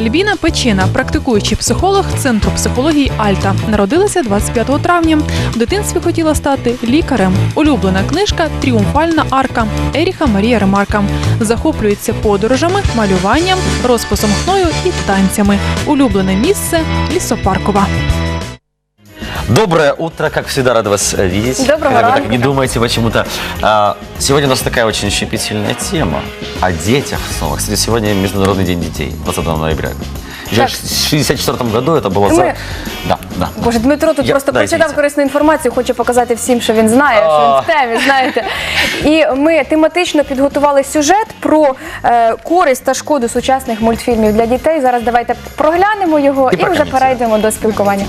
Альбіна Печина, практикуючий психолог Центру психології Альта, народилася 25 травня. В дитинстві хотіла стати лікарем. Улюблена книжка Тріумфальна арка Еріха Марія Ремарка. Захоплюється подорожами, малюванням, розписом хною і танцями. Улюблене місце лісопаркова. Доброе утро, как всегда, рад вас э, видеть. Доброго Когда вы так ранку. не думаете почему-то. А, Сегодня у нас такая очень щепетильная тема о детях снова. Кстати, сегодня Международный день детей, 20 ноября. Еще Так. в 64 году это было... Мы- за- Да, да. Боже, Дмитро тут Я- просто да, прочитав извините. корисну інформацію, хоче показати всім, що він знає, що він в темі, знаєте. І ми тематично підготували сюжет про е, користь та шкоду сучасних мультфільмів для дітей. Зараз давайте проглянемо його І і, вже прокоментуємо. перейдемо до спілкування.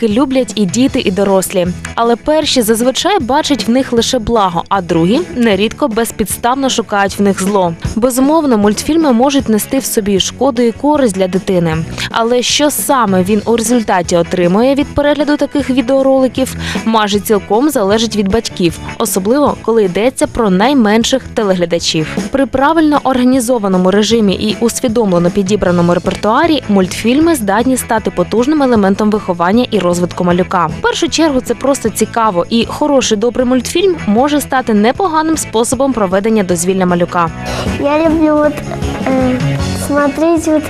Мультики люблять і діти, і дорослі, але перші зазвичай бачать в них лише благо, а другі нерідко безпідставно шукають в них зло. Безумовно, мультфільми можуть нести в собі шкоду і користь для дитини. Але що саме він у результаті отримує від перегляду таких відеороликів, майже цілком залежить від батьків, особливо коли йдеться про найменших телеглядачів. При правильно організованому режимі і усвідомлено підібраному репертуарі мультфільми здатні стати потужним елементом виховання і розвитку малюка. В першу чергу це просто цікаво, і хороший добрий мультфільм може стати непоганим способом проведення дозвілля малюка. Я люблю вот э, смотреть вот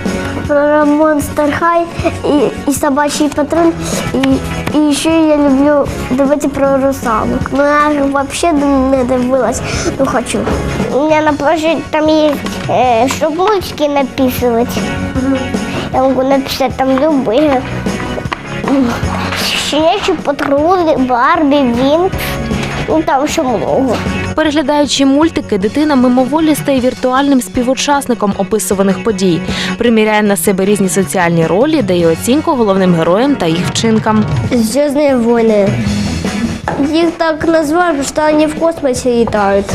про Monster High и, и собачий патруль. И, и еще я люблю давайте про русалок. Но я вообще не дивилась, но хочу. У меня на планшете там есть, э, чтобы мультики написывать. Я могу написать там любые. Щенячий патруль, Барби, Винкс. Ну там еще много. Переглядаючи мультики, дитина мимоволі стає віртуальним співучасником описуваних подій, приміряє на себе різні соціальні ролі, дає оцінку головним героям та їх вчинкам. Звездные войны. Их так назвали, потому что они в космосе летают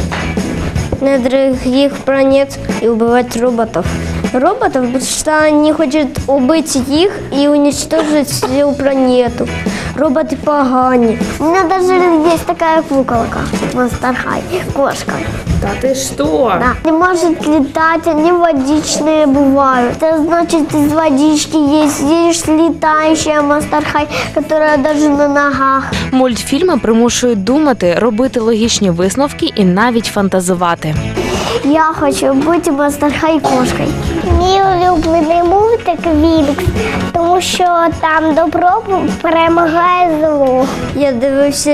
на других планет и убивать роботов Роботов, потому что они хотят убить их и уничтожить всю планету. Роботы погані. У меня даже есть такая куколка, Monster High, кошка. Та ти що? Да. Не может летать, они водичные бывают. Это значит, из водички есть, есть летающая Monster High, которая даже на ногах. Мультфільми примушують думати, робити логічні висновки і навіть фантазувати. Я хочу бути Monster High кошкою. Мій улюблений мультик Вінкс, тому що там добро перемагає зло. Я дивився,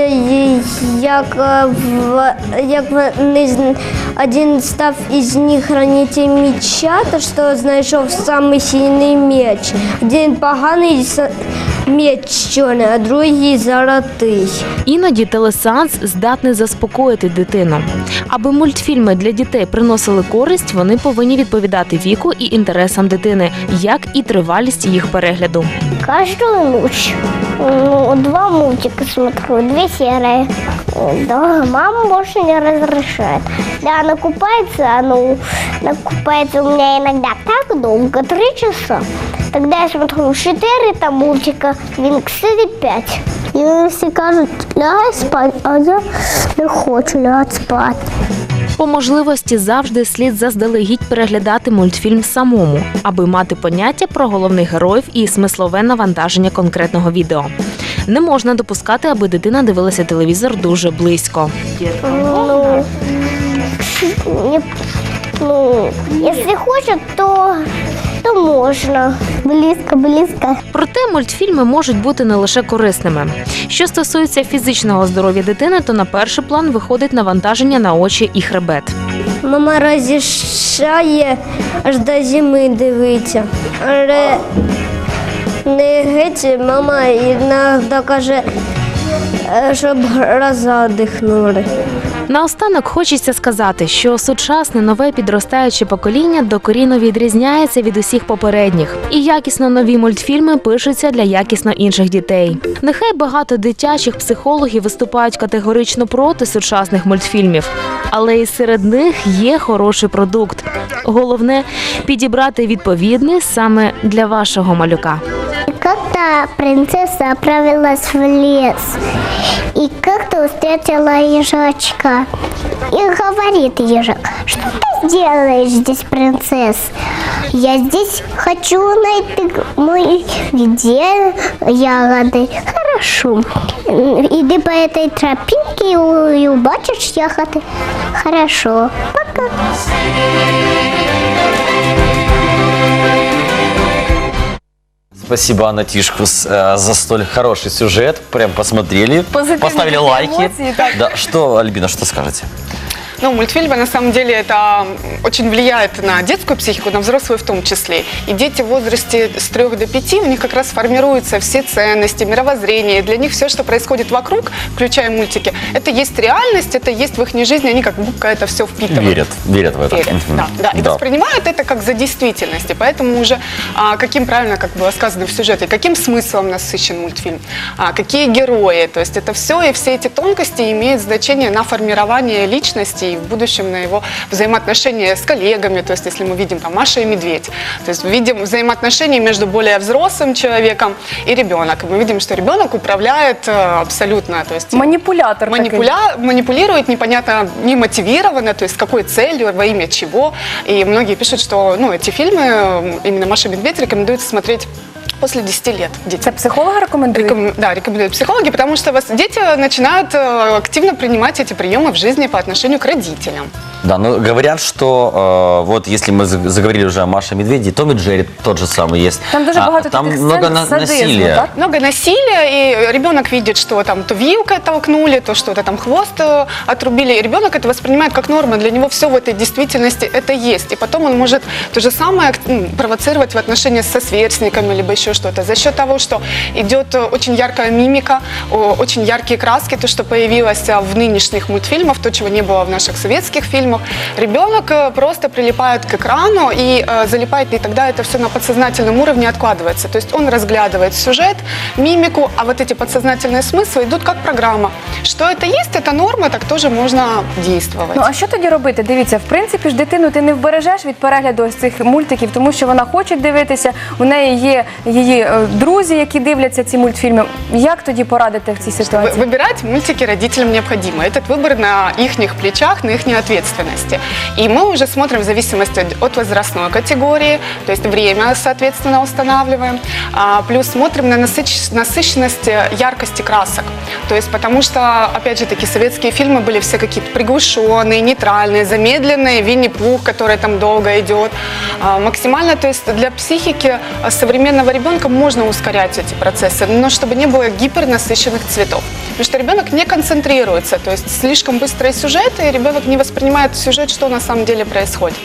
як, як вони один став із них хранитель меча, то що знайшов самий сильний меч. Один поганий меч чорний, а другий золотий. Іноді телесеанс здатний заспокоїти дитину. Аби мультфільми для дітей приносили користь, вони повинні відповідати віку і інтересам дитини, як і тривалість їх перегляду. Ночь. Ну, два мультика смотрю, две серии. Да, мама больше не разрешает. Да, она купается, ну, она купается у меня иногда так долго, три часа. Тогда я смотрю четыре там мультика, Винкс или пять. И все кажут, лягай спать, а я не хочу лягать спать. По можливості завжди слід заздалегідь переглядати мультфільм самому, аби мати поняття про головних героїв і смислове навантаження конкретного відео. Не можна допускати, аби дитина дивилася телевізор дуже близько. Ну, не- ну, якщо хочет, то, то можно. Близко, близко. Проте мультфільми можуть бути не лише корисними. Що стосується фізичного здоров'я дитини, то на перший план виходить навантаження на очі і хребет. Мама розрішає аж до зими дивитися. Але не геть, мама іноді каже, е, щоб глаза дихнули. Наостанок хочеться сказати, що сучасне нове підростаюче покоління докорінно відрізняється від усіх попередніх, і якісно нові мультфільми пишуться для якісно інших дітей. Нехай багато дитячих психологів виступають категорично проти сучасних мультфільмів, але і серед них є хороший продукт. Головне підібрати відповідний саме для вашого малюка. И Как-то принцесса отправилась в лес и как-то встретила ежачка. И говорит ежик, что ты делаешь здесь, принцесс? Я здесь хочу найти мой где ягоды. Хорошо. Иди по этой тропинке и убачишь ягоды. Хорошо. Пока. Спасибо, Анна Тишкус, э, за столь хороший сюжет. Прям посмотрели, Позитивные поставили лайки. эмоции, так. Да, что, Альбина, что скажете? Ну, мультфильмы на самом деле это очень влияет на детскую психику, на взрослую в том числе. И дети в возрасте с 3 до 5, у них как раз формируются все ценности, мировоззрение. Для них все, что происходит вокруг, включая мультики, это есть реальность, это есть в их жизни, они как будто это все впитывают. Верят, верят в это. Верят, да, да. И воспринимают это как за действительность. И поэтому уже а, каким правильно, как было сказано в сюжете, каким смыслом насыщен мультфильм, а, какие герои. То есть это все и все эти тонкости имеют значение на формирование личности и в будущем на его взаимоотношения с коллегами. То есть если мы видим там Маша и Медведь, то есть видим взаимоотношения между более взрослым человеком и ребенок. И мы видим, что ребенок управляет э, абсолютно, то есть Маніпулятор такий. Манипуля... манипулирует непонятно, не мотивированно, то есть с какой целью, во имя чего. И многие пишут, что ну, эти фильмы, именно Маша и Медведь, рекомендуется смотреть после 10 лет детям. Це психологи рекомендують? Реком- Да, рекомендуют психологи, потому что вас дети начинают э, активно принимать эти приемы в жизни по отношению к родителям. Да, но говорят, что э, вот если мы за- заговорили уже о Маше Медведи, Том и Джерри тот же самый есть. Там дуже А, багато там таких много сцен на- садизму, насилия. так? Много насилия, и ребенок видит, что там то вилкой толкнули, то что-то там хвост э, отрубили. И ребенок это воспринимает как норму. Для него все в этой действительности это есть. И потом он может то же самое м, провоцировать в отношениях со сверстниками, либо еще что-то. За счет того, что идет э, очень яркая мимика, очень яркие краски, то, что появилось а, в нынешних мультфильмах, то, чего не было в наших советских фильмах. Ребенок э, просто прилипает к экрану и э, залипает, и тогда это все на подсознательном уровне откладывается. То есть он разглядывает сюжет, мимику, а вот эти подсознательные смыслы идут как программа. Что это есть, это норма, так тоже можно действовать. Ну а що тоді робити? Дивіться, в принципі ж дитину ти не вбережеш від перегляду ось цих мультиків, тому що вона хоче дивитися. У неї є її е, друзі, які дивляться ці мультфільми. Як тоді порадити в цій Вы- ситуації? Выбирать мультики родителям необходимо. Этот выбор на их плечах, на их ответственности. И мы уже смотрим в зависимости от- возрастной категории, то есть время, соответственно, устанавливаем. А, плюс смотрим на насыщ- насыщенность э, яркости красок. То есть потому что, опять же таки, советские фильмы были все какие-то приглушенные, нейтральные, замедленные, Винни-Пух, который там долго идет. А, максимально, то есть для психики а, современного ребенка можно ускорять эти процессы, но чтобы не было гипернасыщенных цветов. Потому что ребенок не концентрируется, то есть слишком быстрые сюжеты, и ребенок не воспринимает сюжет, что на самом деле происходит.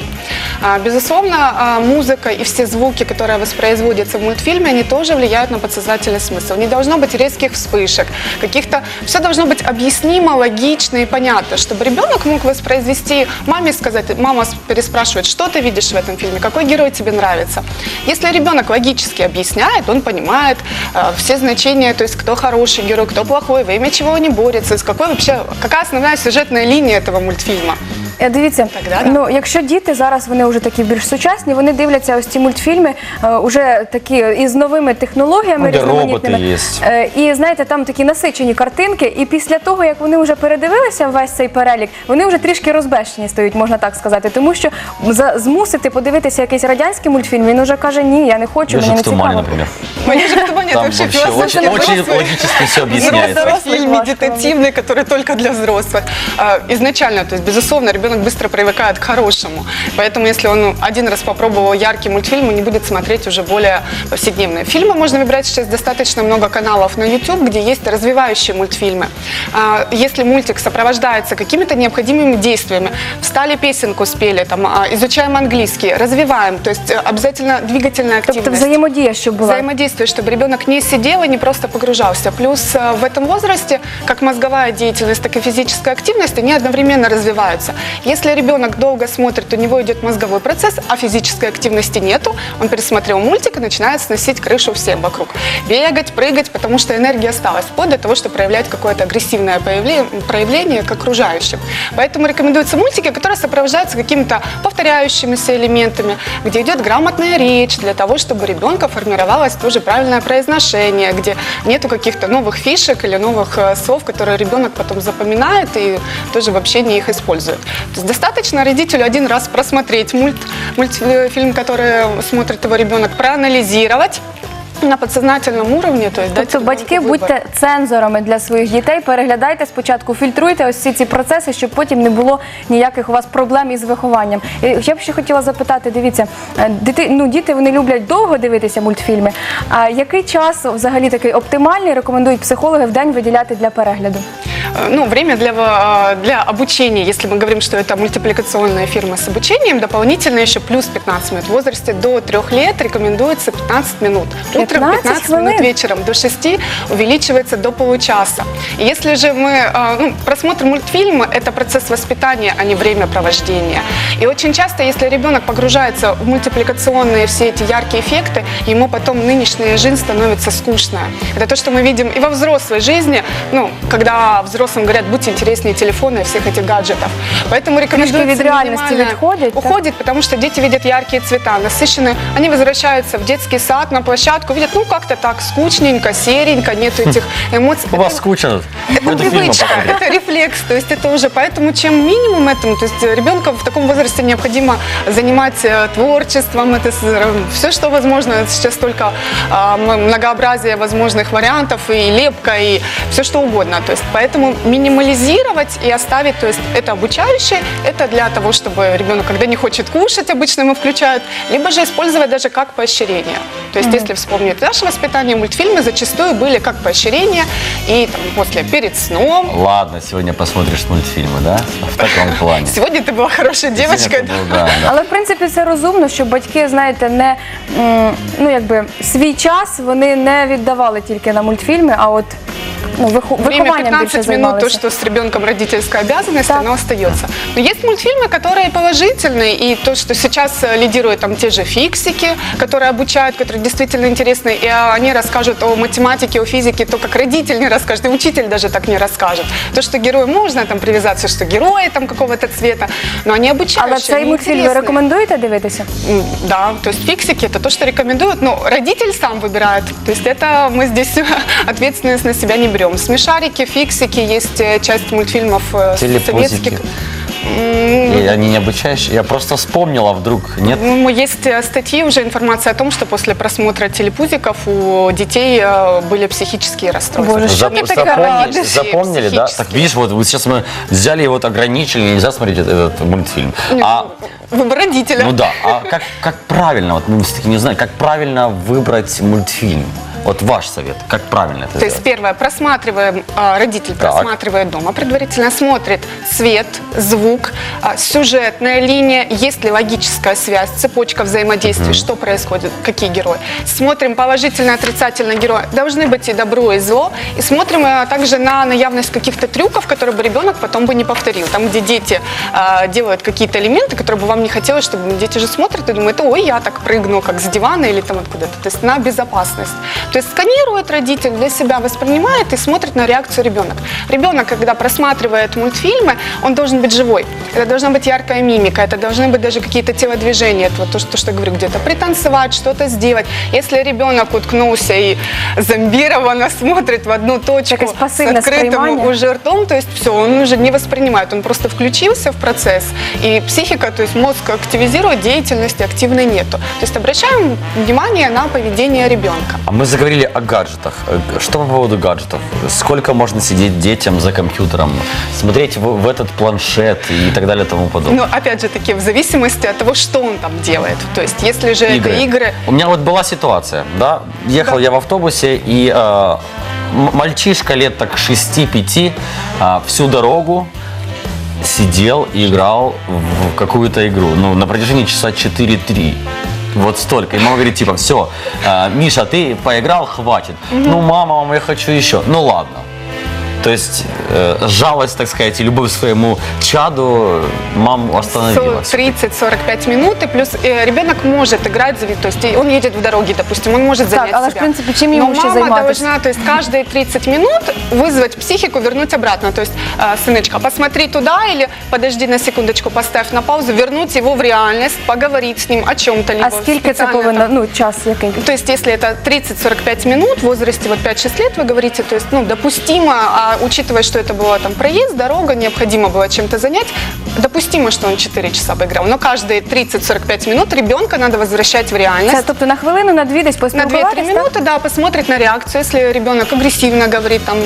А, Безусловно, а, музыка и все звуки, которые воспроизводятся в мультфильме, они тоже влияют на подсознательный смысл. Не должно быть резких вспышек, каких-то... Все должно быть объяснимо, логично и понятно, чтобы ребенок мог воспроизвести маме сказать, мама переспрашивает, что ты видишь в этом фильме, какой герой тебе нравится. Если ребенок логически объясняет, он понимает э, все значения, то есть кто хороший герой, кто плохой, во имя чего они борются, какой вообще, какая основная сюжетная линия этого мультфильма. Е, Дивіться, Так, да, да. ну якщо діти зараз вони вже такі більш сучасні, вони дивляться ось ці мультфільми е, уже такі із новими технологіями Ну, де різноманітними. роботи є. Е, І знаєте, там такі насичені картинки. І після того, як вони вже передивилися весь цей перелік, вони вже трішки розбещені стають, можна так сказати. Тому що за змусити подивитися якийсь радянський мультфільм, він уже каже: ні, я не хочу, мені Ежик не в тумане, цікаво. например. Мне же кто нет Там вообще вообще очень, философский очень взрослый. логически все Взрослый объясняется. Взрослый фильм немножко, медитативный, который только для взрослых. А, Изначально, то есть, безусловно, ребенок быстро привыкает к хорошему. Поэтому, если он один раз попробовал яркий мультфильм, он не будет смотреть уже более повседневные. Фильмы можно выбирать сейчас достаточно много каналов на YouTube, где есть развивающие мультфильмы. А, Если мультик сопровождается какими-то необходимыми действиями, встали песенку спели, там, а, изучаем английский, развиваем, то есть э, обязательно двигательная Тобто активность. взаємодія, щоб була. Взаимодействие, чтобы ребенок не сидел и не просто погружался. Плюс э, в этом возрасте как мозговая деятельность, так и физическая активность, они одновременно развиваются. Если ребенок долго смотрит, у него идет мозговой процесс, а физической активности нету, он пересмотрел мультик и начинает сносить крышу всем вокруг. Бегать, прыгать, потому что энергия осталась, вплоть до того, что проявлять какое-то агрессивное проявление к окружающим. Поэтому рекомендуются мультики, которые сопровождаются какими-то повторяющимися элементами, где идет грамотная речь для того, чтобы у ребенка формировалось тоже правильное произношение, где нету каких-то новых фишек или новых э, слов, которые ребенок потом запоминает и тоже в общении их использует. То есть достаточно родителю один раз просмотреть мульт, мультфильм, который смотрит его ребенок, проанализировать на подсознательном уровне, то есть Тобто ребенку батьки будьте цензорами для своїх дітей, переглядайте спочатку, фільтруйте ось всі ці процеси, щоб потім не було ніяких у вас проблем із вихованням. І я б ще хотіла запитати, дивіться, е, дити, ну, діти вони люблять довго дивитися мультфільми. А який час взагалі такий оптимальний рекомендують психологи в день виділяти для перегляду? Э, Ну, время для, э, для обучения, если мы говорим, что это мультипликационная фирма с обучением, дополнительно еще плюс 15 минут. В возрасте до 3 лет рекомендуется 15 минут. Утром 15 15 минут, вечером до 6 увеличивается до получаса. Если же мы, э, ну, просмотр мультфильма – это процесс воспитания, а не времяпровождения. И очень часто, если ребенок погружается в мультипликационные все эти яркие эффекты, ему потом нынешняя жизнь становится скучная. Это то, что мы видим и во взрослой жизни, ну, когда взрослым говорят, будьте интереснее телефона и всех этих гаджетов. Поэтому рекомендуется від реальності минимальное- відходять, так? Уходит, потому что дети видят яркие цвета, насыщенные. Они возвращаются в детский сад, на площадку, видят, ну, как-то так, скучненько, серенько, нету этих эмоций. У вас скучно? Это Пойду фильмы привычка, посмотрю. это рефлекс, то есть это уже, поэтому чем минимум этому, то есть ребенка в таком возрасте необходимо занимать э, творчеством, это все, что возможно, сейчас только а, м- многообразие возможных вариантов и лепка, и все что угодно, то есть поэтому минимализировать и оставить, то есть это обучающее, это для того, чтобы ребенок, когда не хочет кушать, обычно ему включают, либо же использовать даже как поощрение, то есть если вспомнить наше воспитание, мультфильмы зачастую были как поощрение, и там, после, перед сном, Ладно, сегодня посмотришь мультфильмы, да? В таком плане. Сегодня ты была хорошей девочкой. Сегодня ты был, да, да. Але в принципі це розумно, щоб батьки, знаєте, не м, ну якби свій час вони не віддавали тільки на мультфільми, а от ну, виху- Время вихованням більше 15 минут, то, займалися. что с ребенком родительская обязанность, Так. оно остается. Но есть мультфильмы, которые положительные, и то, что сейчас э, лидируют там те же фиксики, которые обучают, которые действительно интересны, и а, они расскажут о математике, о физике, то, как родитель не расскажет, и учитель даже так не расскажет. То, что герою можно там привязаться, что герои там какого-то цвета, но они обучающие, Але цей они мультфільм ви интересные. рекомендуєте дивитися? М, Да, то есть фиксики это то, что рекомендуют, но родитель сам выбирает. То есть это мы здесь ответственность на себя не берем. Смешарики, фиксики, есть э, часть мультфильмов э, Телепузики. советских. И они не обучающие. Я просто вспомнила вдруг. Нет? ну, Есть э, статьи, уже информация о том, что после просмотра телепузиков у детей были психические расстройства. Боже, Зап- так запомнили, запомнили, да? Так видишь, вот, вот сейчас мы взяли и вот ограничили, нельзя смотреть этот, этот мультфильм. А, Выбор родителя. ну да, а как, как правильно, вот мы все-таки не знаем, как правильно выбрать мультфильм? Вот ваш совет, как правильно это То есть сделать? первое, просматриваем, а, родитель Так. просматривает дома предварительно, смотрит цвет, звук, а, сюжетная линия, есть ли логическая связь, цепочка взаимодействий, что происходит, какие герои. Смотрим положительно, отрицательно герои. Должны быть и добро, и зло. И смотрим а, также на наявность каких-то трюков, которые бы ребенок потом бы не повторил. Там, где дети а, делают какие-то элементы, которые бы вам не хотелось, чтобы дети же смотрят и думают, ой, я так прыгну, как с дивана или там откуда-то. То есть на безопасность. То есть сканирует родитель для себя, воспринимает и смотрит на реакцию ребенок. Ребенок, когда просматривает мультфильмы, он должен быть живой. Это должна быть яркая мимика, это должны быть даже какие-то телодвижения, это вот то, что, что я говорю, где-то пританцевать, что-то сделать. Если ребенок уткнулся и зомбированно смотрит в одну точку с открытым уже ртом, то есть все, он уже не воспринимает, он просто включился в процесс, и психика, то есть мозг активизирует, деятельности активной нету. То есть обращаем внимание на поведение ребенка. А мы заговорили о гаджетах. Э, Что по поводу гаджетов? Сколько можно сидеть детям за компьютером, смотреть в, в этот планшет и так далее и тому подобное? Но опять же таки в зависимости от того, что он там делает. То есть если же это игры, У меня вот была ситуация, да, ехал Да. я в автобусе, и э, мальчишка лет так 6-5 э, всю дорогу сидел и играл в какую-то игру, ну, на протяжении часа 4-3. Вот столько. И мама говорит, типа, все, Миша, ты поиграл, хватит. Ну, мама, мама, я хочу еще. Ну, ладно. То есть э, жалость, так сказать, и любовь к своему чаду маму остановила. 30-45 минут, и плюс э, ребенок может играть, за- то есть он едет в дороге, допустим, он может Так, занять але ж, себя. в принципі, чим йому Но ще мама займатися? должна, то есть каждые 30 минут вызвать психику, вернуть обратно. То есть, э, сыночка, посмотри туда или подожди на секундочку, поставь на паузу, вернуть его в реальность, поговорить с ним о чем-то. А либо скільки це специально повинно, там- ну, час який? то есть, если это 30-45 минут, в возрасте вот 5-6 лет, вы говорите, то есть, ну, допустимо, а учитывая, что это было там проезд, дорога, необходимо было чем-то занять, допустимо, что он 4 часа поиграл. Но каждые 30-45 минут ребенка надо возвращать в реальность. Це тобто на хвилину, на дві десь На 2-3 поспілкуватися? так? минуты, да, посмотрит на реакцию. Если ребенок агрессивно говорит, там,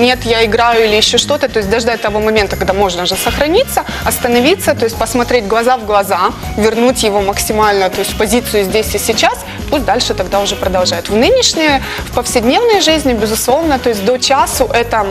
нет, я играю или еще что-то, то есть дождать того момента, когда можно же сохраниться, остановиться, то есть посмотреть глаза в глаза, вернуть его максимально, то есть в позицию здесь и сейчас, пусть дальше тогда уже продолжает. В нынешней, в повседневной жизни, безусловно, то есть до часу это,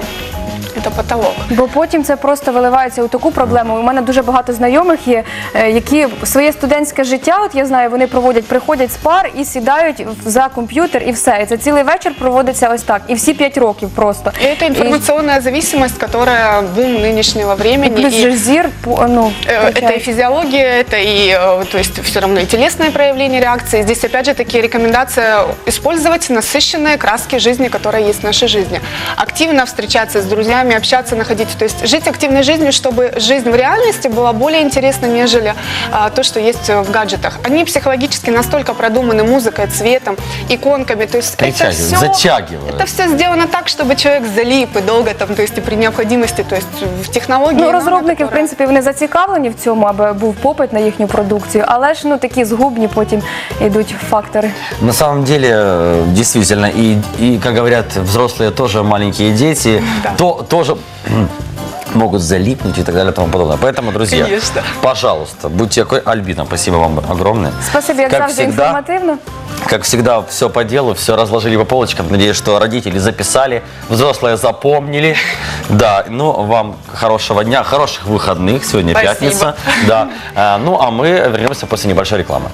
это потолок. Бо потім це просто виливається у таку проблему. У мене дуже багато знайомих є, е, які своє студентське життя, от я знаю, вони проводять, приходять з пар і сідають в- за комп'ютер, і все. І це цілий вечір проводиться ось так. І всі п'ять років просто. И это информационная зависимость, которая бум нынешнего І времени. плюс и- же зір, по- ну, Э, Это и втрачаєш. физиология, это и, э, то есть, все равно и телесные проявления реакции. Здесь, опять же, такие рекомендация использовать насыщенные краски жизни, которые есть в нашей жизни. Активно встречаться с друзьями, общаться, находить, то есть жить активной жизнью, чтобы жизнь в реальности была более интересна, нежели а, то, что есть э, в гаджетах. Они психологически настолько продуманы музыкой, цветом, иконками, то есть это Притягивают, все, затягивают. это все сделано так, чтобы человек залип и долго там, то есть и при необходимости, то есть в технологии. Ну, нано, розробники, в которая- принципі, вони зацікавлені в цьому, аби був попит на їхню продукцію, але ж ну такі згубні потім йдуть фактори. На самом деле, э, действительно, и, и, как говорят взрослые, тоже маленькие дети, Да. то, тоже могут залипнуть и так далее и тому подобное. Поэтому, друзья, Конечно. пожалуйста, будьте такой. Альбина, спасибо вам огромное. Спасибі, як Как всегда, інформативно. Как всегда, все по делу, все разложили по полочкам. Надеюсь, что родители записали, взрослые запомнили. Да, ну, вам хорошего дня, хороших выходных. Сегодня Спасибо. пятница. Да. А, Ну, а мы вернемся после небольшой рекламы.